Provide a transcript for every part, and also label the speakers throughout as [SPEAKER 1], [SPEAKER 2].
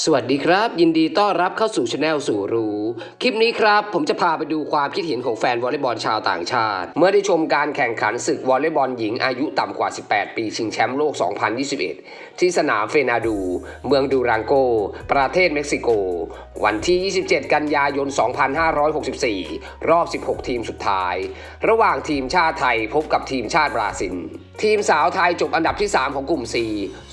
[SPEAKER 1] สวัสดีครับ ยินดีต้อนรับเข้าสู่ช anel สู่รู้ คลิปนี้ครับผมจะพาไปดูความคิดเห็นของแฟนวอลเลย์บอลชาวต่างชาติ เมื่อได้ชมการแข่งขันศึกวอลเลย์บอลหญิงอายุต่ำกว่า 18 ปีชิงแชมป์โลก 2021 ที่สนามเฟนาดู เมืองดูรังโก ประเทศเม็กซิโก วันที่ 27 กันยายน 2564 รอบ 16 ทีมสุดท้าย ระหว่างทีมชาติไทยพบกับทีมชาติบราซิล ทีมสาวไทยจบอันดับที่ 3 ของกลุ่ม C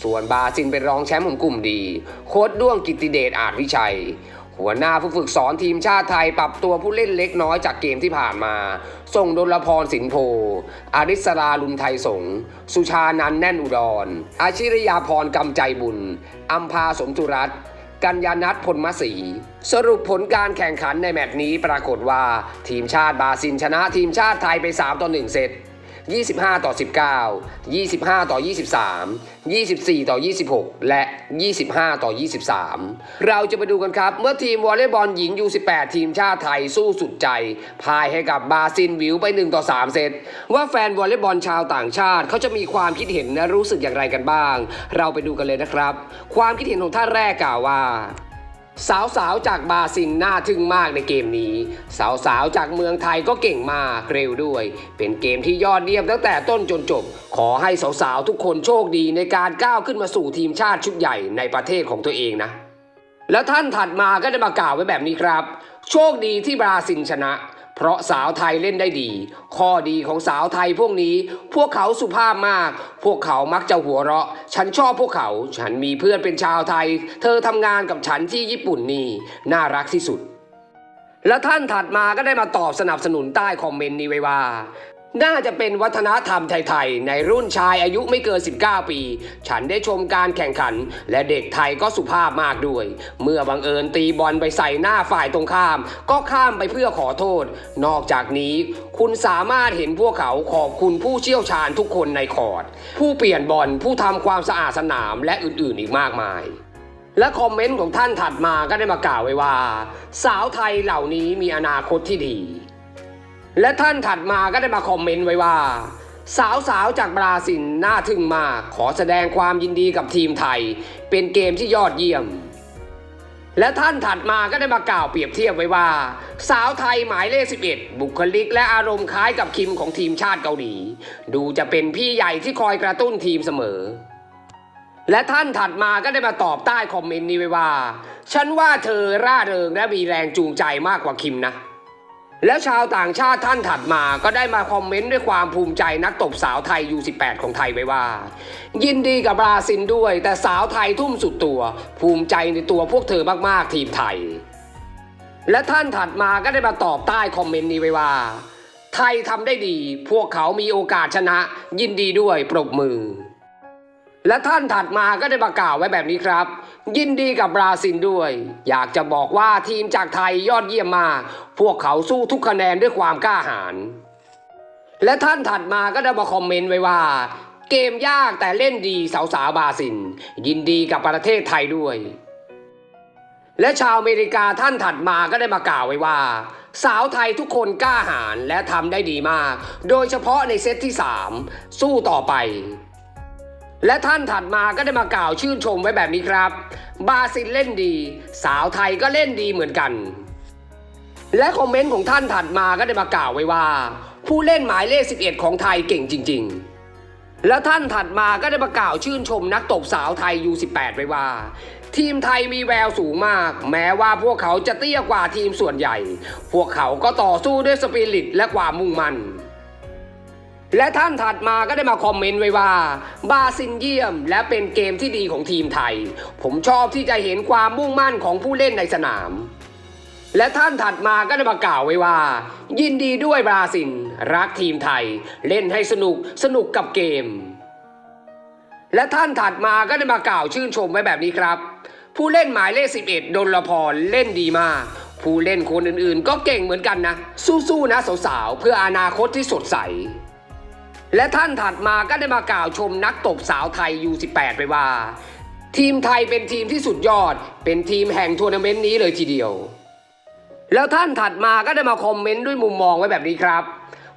[SPEAKER 1] ส่วนบาซิลเป็นรองแชมป์ของกลุ่มดี โค้ดด้วงกิติเดชอาจวิชัย หัวหน้าผู้ฝึกสอนทีมชาติไทยปรับตัวผู้เล่นเล็กน้อยจากเกมที่ผ่านมา ส่งดลพรสินโพ อาริสราลุมไทยสง สุชานันแน่นอุดรอาชิริยาพรกำใจบุญ อัมพาสมธุรัตกัญญานัทพลมศรีสรุปผลการแข่งขันในแมตช์นี้ปรากฏว่า ทีมชาติบราซิลชนะทีมชาติไทยไป 3 ต่อ 1 เซต 25 ต่อ 19 25 ต่อ 23 24 ต่อ 26 และ 25 ต่อ 23 เราจะไปดูกันครับ เมื่อทีมวอลเลย์บอลหญิง U18 ทีมชาติไทยสู้สุดใจพ่ายให้กับบาซิลวิวไป 1 ต่อ 3 เซต ว่าแฟนวอลเลย์บอลชาวต่างชาติเขาจะมีความคิดเห็นและรู้สึกอย่างไรกันบ้าง เราไปดูกันเลยนะครับ ความคิดเห็นของท่านแรกกล่าวว่า สาวๆ จากบราซิลน่าทึ่งมากในเกมนี้ สาวๆ จากเมืองไทยก็เก่งมากเร็วด้วย เป็นเกมที่ยอดเยี่ยมตั้งแต่ต้นจนจบ ขอให้สาวๆ ทุกคนโชคดีในการก้าวขึ้นมาสู่ทีมชาติชุดใหญ่ในประเทศของตัวเองนะ แล้วท่านถัดมาก็ได้มากล่าวไว้แบบนี้ครับ โชคดีที่บราซิลชนะ เพราะสาวไทยเล่นได้ดี ข้อดีของสาวไทยพวกนี้ พวกเขาสุภาพมาก พวกเขามักจะหัวเราะ ฉันชอบพวกเขา ฉันมีเพื่อนเป็นชาวไทย เธอทำงานกับฉันที่ญี่ปุ่นนี่ น่ารักที่สุด และท่านถัดมาก็ได้มาตอบสนับสนุนใต้คอมเมนต์นี้ไว้ว่า น่าจะเป็นวัฒนธรรมไทยๆ ในรุ่นชายอายุไม่เกิน 19 ปี ฉันได้ชมการแข่งขัน และเด็กไทยก็สุภาพมากด้วย เมื่อบังเอิญตีบอลไปใส่หน้าฝ่ายตรงข้าม ก็ข้ามไปเพื่อขอโทษ นอกจากนี้ คุณสามารถเห็นพวกเขาขอบคุณผู้เชี่ยวชาญทุกคนในคอร์ด ผู้เปลี่ยนบอลผู้ทำความสะอาดสนามและอื่นๆ อีกมากมายและคอมเมนต์ของท่านถัดมาก็ได้มากล่าวไว้ว่า สาวไทยเหล่านี้มีอนาคตที่ดี และท่านถัดมาก็ได้มาคอมเมนต์ไว้ว่าสาวสาวๆจากบราซิลน่าทึ่งมาก ขอแสดงความยินดีกับทีมไทย เป็นเกมที่ยอดเยี่ยม และท่านถัดมาก็ได้มากล่าวเปรียบเทียบไว้ว่า สาวไทยหมายเลข 11 บุคลิกและอารมณ์คล้ายกับคิมของทีมชาติเกาหลี ดูจะเป็นพี่ใหญ่ที่คอยกระตุ้นทีมเสมอและท่านถัดมาก็ได้มาตอบใต้คอมเมนต์นี้ไว้ว่า ฉันว่าเธอร่าเริงและมีแรงจูงใจมากกว่าคิมนะ และชาวต่างชาติท่านถัดมาก็ได้มาคอมเมนต์ด้วยความภูมิใจนักตบสาวไทย U18 ของไทยไว้ว่า ยินดีกับบราซิลด้วย แต่สาวไทยทุ่มสุดตัว ภูมิใจในตัวพวกเธอมากๆทีมไทย และท่านถัดมาก็ได้มาตอบใต้คอมเมนต์นี้ไว้ว่า ไทยทำได้ดี พวกเขามีโอกาสชนะ ยินดีด้วยปรบมือ และท่านถัดมาก็ได้ประกล่าวไว้แบบนี้ครับ ยินดีกับบราซิลด้วย อยากจะบอกว่าทีมจากไทยยอดเยี่ยมมาก พวกเขาสู้ทุกคะแนนด้วยความกล้าหาญและท่านถัดมาก็ได้มาคอมเมนต์ไว้ว่า เกมยากแต่เล่นดีสาวสาวบราซิลยินดีกับประเทศไทยด้วย และชาวอเมริกาท่านถัดมาก็ได้มากล่าวไว้ว่า สาวไทยทุกคนกล้าหาญและทำได้ดีมาก โดยเฉพาะในเซตที่ 3 สู้ต่อไป และท่านถัดมาก็ได้มากล่าวชื่นชมไว้แบบนี้ครับ บาซิลเล่นดี สาวไทยก็เล่นดีเหมือนกัน และคอมเมนต์ของท่านถัดมาก็ได้มากล่าวไว้ว่า ผู้เล่นหมายเลข 11 ของไทยเก่งจริง ๆ และท่านถัดมาก็ได้มากล่าวชื่นชมนักตบสาวไทย U18 ไว้ว่า ทีมไทยมีแววสูงมาก แม้ว่าพวกเขาจะเตี้ยกว่าทีมส่วนใหญ่ พวกเขาก็ต่อสู้ด้วยสปิริตและความมุ่งมั่น และท่านถัดมาก็ได้มาคอมเมนต์ไว้ว่า บาซิลเยี่ยม และเป็นเกมที่ดีของทีมไทย ผมชอบที่จะเห็นความมุ่งมั่นของผู้เล่นในสนาม และท่านถัดมาก็ได้มากล่าวไว้ว่า ยินดีด้วยบราซิล รักทีมไทย เล่นให้สนุกสนุกกับเกม และท่านถัดมาก็ได้มากล่าวชื่นชมไว้แบบนี้ครับ ผู้เล่นหมายเลข 11ดลพรเล่นดีมากผู้เล่นคนอื่นๆ ก็เก่งเหมือนกันนะ สู้ๆนะสาวๆเพื่ออนาคตที่สดใส และท่านถัดมาก็ได้มากล่าวชมนักตบสาวไทย U18 ไปว่า ทีมไทยเป็นทีมที่สุดยอด เป็นทีมแห่งทัวร์นาเมนต์นี้เลยทีเดียว แล้วท่านถัดมาก็ได้มาคอมเมนต์ด้วยมุมมองไว้แบบนี้ครับ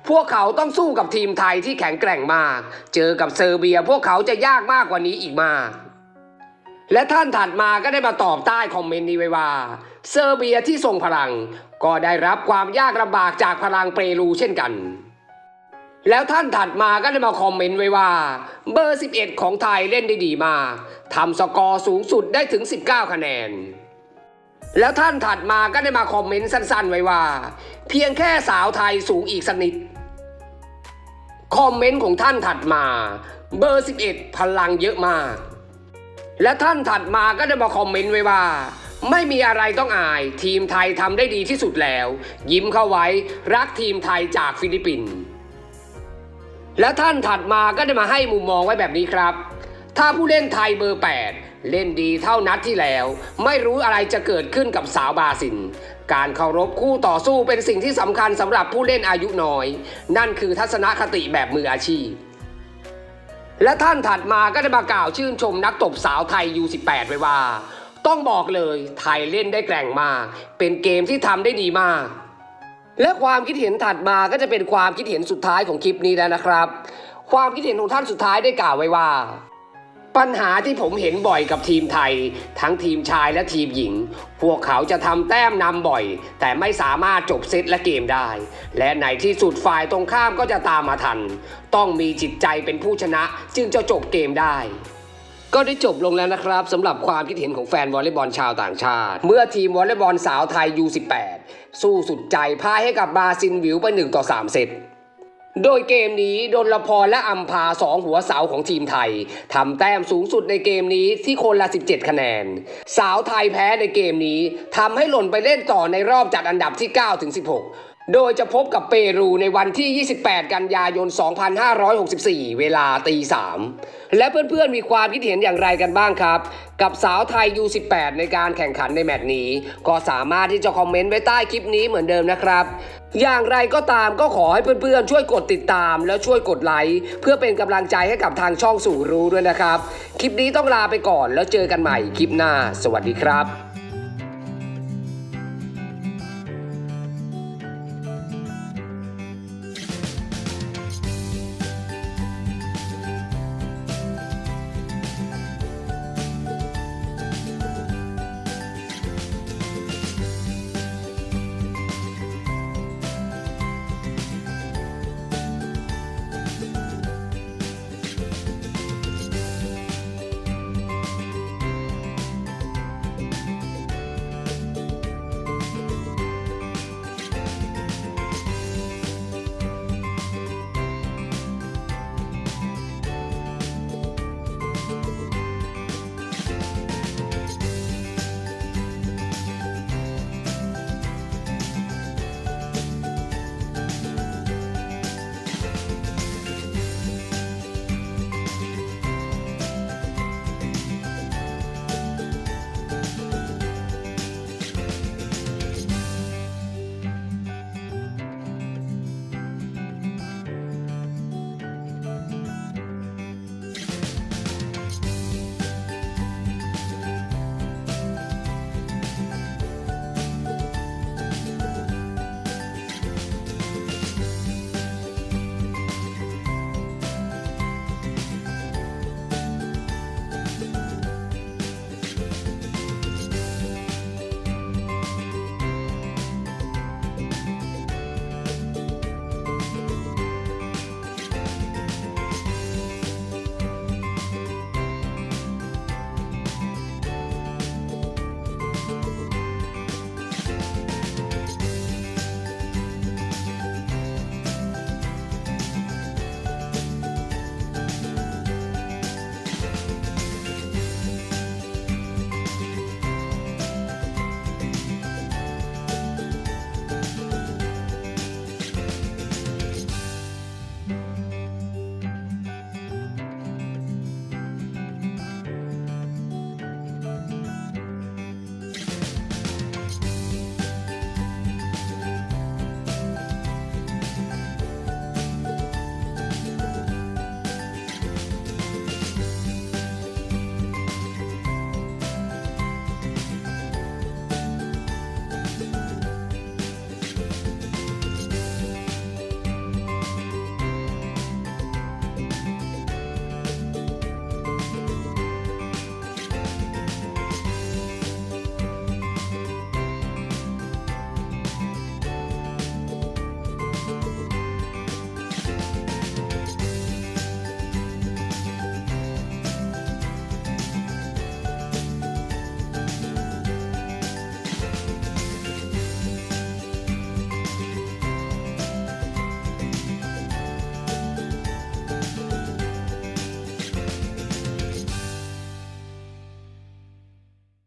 [SPEAKER 1] พวกเขาต้องสู้กับทีมไทยที่แข็งแกร่งมาก เจอกับเซอร์เบียพวกเขาจะยากมากกว่านี้อีกมากและท่านถัดมาก็ได้มาตอบใต้คอมเมนต์นี้ไว้ว่า เซอร์เบียที่ทรงพลัง ก็ได้รับความยากลำบากจากพลังเปรูเช่นกัน แล้วท่านถัดมาก็ได้มาคอมเมนต์ไว้ว่า เบอร์ 11 ของไทยเล่นได้ดีมากทำสกอร์สูงสุดได้ถึง 19 คะแนน แล้วท่านถัดมาก็ได้มาคอมเมนต์สั้นๆ ไว้ว่า เพียงแค่สาวไทยสูงอีกสักนิดคอมเมนต์ของท่านถัดมา เบอร์ 11 พลังเยอะมาก และท่านถัดมาก็ได้มาคอมเมนต์ไว้ว่า ไม่มีอะไรต้องอาย ทีมไทยทำได้ดีที่สุดแล้ว ยิ้มเข้าไว้รักทีมไทยจากฟิลิปปินส์ และท่านถัดมาก็ได้มาให้มุมมองไว้แบบนี้ครับ ถ้าผู้เล่นไทยเบอร์ 8 เล่นดีเท่านัดที่แล้ว ไม่รู้อะไรจะเกิดขึ้นกับสาวบาซิน การเคารพคู่ต่อสู้เป็นสิ่งที่สำคัญสำหรับผู้เล่นอายุน้อย นั่นคือทัศนคติแบบมืออาชีพ และท่านถัดมาก็ได้มากล่าวชื่นชมนักตบสาวไทย U18 ไว้ว่า ต้องบอกเลยไทยเล่นได้แกร่งมาก เป็นเกมที่ทำได้ดีมาก และความคิดเห็นถัดมาก็จะเป็นความคิดเห็นสุดท้ายของคลิปนี้แล้วนะครับ ความคิดเห็นของท่านสุดท้ายได้กล่าวไว้ว่า ปัญหาที่ผมเห็นบ่อยกับทีมไทย ทั้งทีมชายและทีมหญิง พวกเขาจะทำแต้มนำบ่อย แต่ไม่สามารถจบเซตและเกมได้ และในที่สุดฝ่ายตรงข้ามก็จะตามมาทัน ต้องมีจิตใจเป็นผู้ชนะจึงจะจบเกมได้ ก็ได้จบลงแล้วนะครับสำหรับความคิดเห็นของแฟนวอลเลย์บอลชาวต่างชาติ เมื่อทีมวอลเลย์บอลสาวไทย U18 สู้สุดใจพ่ายให้กับบาซินวิวไป1ต่อ3เซตโดยเกมนี้ดนลพรและอัมพาสองหัวเสาของทีมไทยทำแต้มสูงสุดในเกมนี้ที่คนละ 17 คะแนน สาวไทยแพ้ในเกมนี้ทำให้หล่นไปเล่นต่อในรอบจัดอันดับที่ 9 ถึง 16 โดยจะพบกับเปรูในวันที่ 28 กันยายน 2564 เวลาตี3และเพื่อนๆ มีความคิดเห็นอย่างไรกันบ้างครับ กับสาวไทย U18 ในการแข่งขันในแมตช์นี้ ก็สามารถที่จะคอมเมนต์ไว้ใต้คลิปนี้เหมือนเดิมนะครับ อย่างไรก็ตามก็ขอให้เพื่อนๆ ช่วยกดติดตาม แล้วช่วยกดไลค์เพื่อเป็นกำลังใจให้กับทางช่องสู่รู้ด้วยนะครับ คลิปนี้ต้องลาไปก่อนแล้วเจอกันใหม่คลิปหน้า สวัสดีครับ